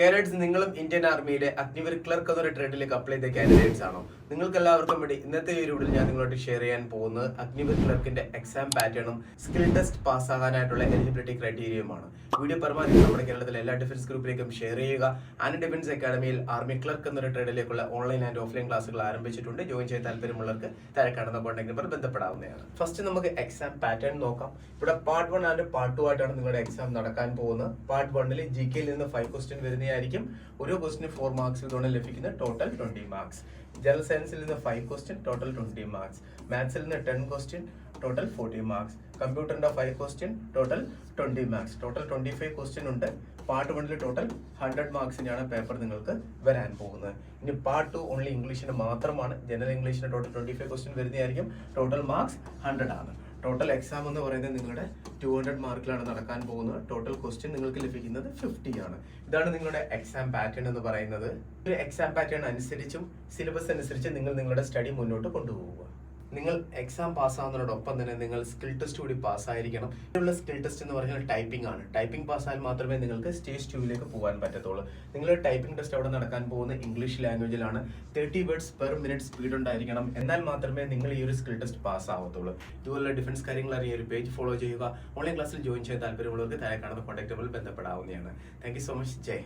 Candidates നിങ്ങളും Indian ആർമിയിലെ Agniveer clerk എന്നൊരു ട്രേഡിലേക്ക് apply ചെയ്ത കാൻഡിഡേറ്റ്സ് ആണോ? നിങ്ങൾക്ക് എല്ലാവർക്കും വേണ്ടി ഇന്നത്തെ ഈ വീഡിയോയിൽ ഞാൻ നിങ്ങളോട് ഷെയർ ചെയ്യാൻ പോകുന്നത് അഗ്നിവീർ ക്ലർക്കിന്റെ എക്സാം പാറ്റേണും സ്കിൽ ടെസ്റ്റ് പാസ്സാകാനായിട്ടുള്ള എലിജിബിലിറ്റി ക്രൈറ്റീരിയയുമാണ് വീഡിയോ പരമാവധി നമ്മുടെ കേരളത്തിലെ എല്ലാ ഡിഫൻസ് ഗ്രൂപ്പിലേക്കും ഷെയർ ചെയ്യുക. ആൻഡ് ഡിഫൻസ് അക്കാഡമിയിൽ ആർമി ക്ലർക്ക് എന്നൊരു ട്രേഡിലേക്കുള്ള ഓൺലൈൻ ആൻഡ് ഓഫ്ലൈൻ ക്ലാസ്സുകൾ ആരംഭിച്ചിട്ടുണ്ട്. ജോയിൻ ചെയ്യാൻ താല്പര്യമുള്ളവർക്ക് താഴെ കാണുന്ന കോൺടാക്ട് നമ്പർ ബന്ധപ്പെടാവുന്നതാണ്. ഫസ്റ്റ് നമുക്ക് എക്സാം പാറ്റേൺ നോക്കാം. ഇവിടെ part one and part two ആയിട്ടാണ് നിങ്ങളുടെ എക്സാം നടക്കാൻ പോകുന്നത്. പാർട്ട് വണ്ണിൽ ജി കെയിൽ നിന്ന് ഫൈവ് ക്വസ്റ്റ്യൻ വരുന്നതായിരിക്കും ഓരോ ക്വസ്റ്റിന് ഫോർ മാർക്സ് ഇതോടെ ലഭിക്കുന്ന ടോട്ടൽ ട്വന്റി മാർക്സ് ജനറൽ സയൻസിൽ നിന്ന് five question total twenty marks മാത്സിൽ നിന്ന് ten question total forty marks കമ്പ്യൂട്ടറിന്റെ five question total twenty marks total twenty five question ഉണ്ട്. പാർട്ട് വണ്ണിൽ ടോട്ടൽ ഹൺഡ്രഡ് മാർക്സിനാണ് പേപ്പർ നിങ്ങൾക്ക് വരാൻ പോകുന്നത്. ഇനി പാർട്ട് ടു ഓൺലി ഇംഗ്ലീഷിന് മാത്രമാണ്. ജനറൽ ഇംഗ്ലീഷിന് ടോട്ടൽ ട്വന്റി ഫൈവ് ക്വസ്റ്റ്യൻ വരുന്നതായിരിക്കും. ടോട്ടൽ മാർക്സ് ഹൺഡ്രഡ് ആണ്. ടോട്ടൽ എക്സാം എന്ന് പറയുന്നത് നിങ്ങളുടെ ടു ഹൺഡ്രഡ് മാർക്കിലാണ് നടക്കാൻ പോകുന്നത്. ടോട്ടൽ ക്വസ്റ്റ്യൻ നിങ്ങൾക്ക് ലഭിക്കുന്നത് ഫിഫ്റ്റി ആണ്. ഇതാണ് നിങ്ങളുടെ എക്സാം പാറ്റേൺ എന്ന് പറയുന്നത്. ഒരു എക്സാം പാറ്റേൺ അനുസരിച്ചും സിലബസ് അനുസരിച്ച് നിങ്ങൾ നിങ്ങളുടെ സ്റ്റഡി മുന്നോട്ട് കൊണ്ടുപോവുക. നിങ്ങൾ എക്സാം പാസ്സാവുന്നതിനോടൊപ്പം തന്നെ നിങ്ങൾ സ്കിൽ ടെസ്റ്റ് കൂടി പാസ്സായിരിക്കണം. ഇതിനുള്ള സ്കിൽ ടെസ്റ്റ് എന്ന് പറഞ്ഞാൽ ടൈപ്പിംഗ് ആണ്. ടൈപ്പിംഗ് പാസ്സായാൽ മാത്രമേ നിങ്ങൾക്ക് സ്റ്റേജ് ടൂവിലേക്ക് പോകാൻ പറ്റത്തുള്ളൂ. നിങ്ങൾ ടൈപ്പിംഗ് ടെസ്റ്റ് അവിടെ നടക്കാൻ പോകുന്ന English ലാംഗ്വേജിലാണ് thirty words per minute speed ഉണ്ടായിരിക്കണം. എന്നാൽ മാത്രമേ നിങ്ങൾ ഈ ഒരു സ്കിൽ ടെസ്റ്റ് പാസ് ആവത്തുള്ളൂ ഇതുപോലുള്ള ഡിഫൻസ് കാര്യങ്ങൾ അറിയാൻ ഒരു പേജ് ഫോളോ ചെയ്യുക. ഓൺലൈൻ ക്ലാസ്സിൽ ജോയിൻ ചെയ്യാൻ താല്പര്യമുള്ളവർക്ക് താഴെ കാണുന്ന കോൺടാക്ട് നമ്പറിൽ ബന്ധപ്പെടാവുന്നതാണ്. താങ്ക് സോ മച്ച് ജയ്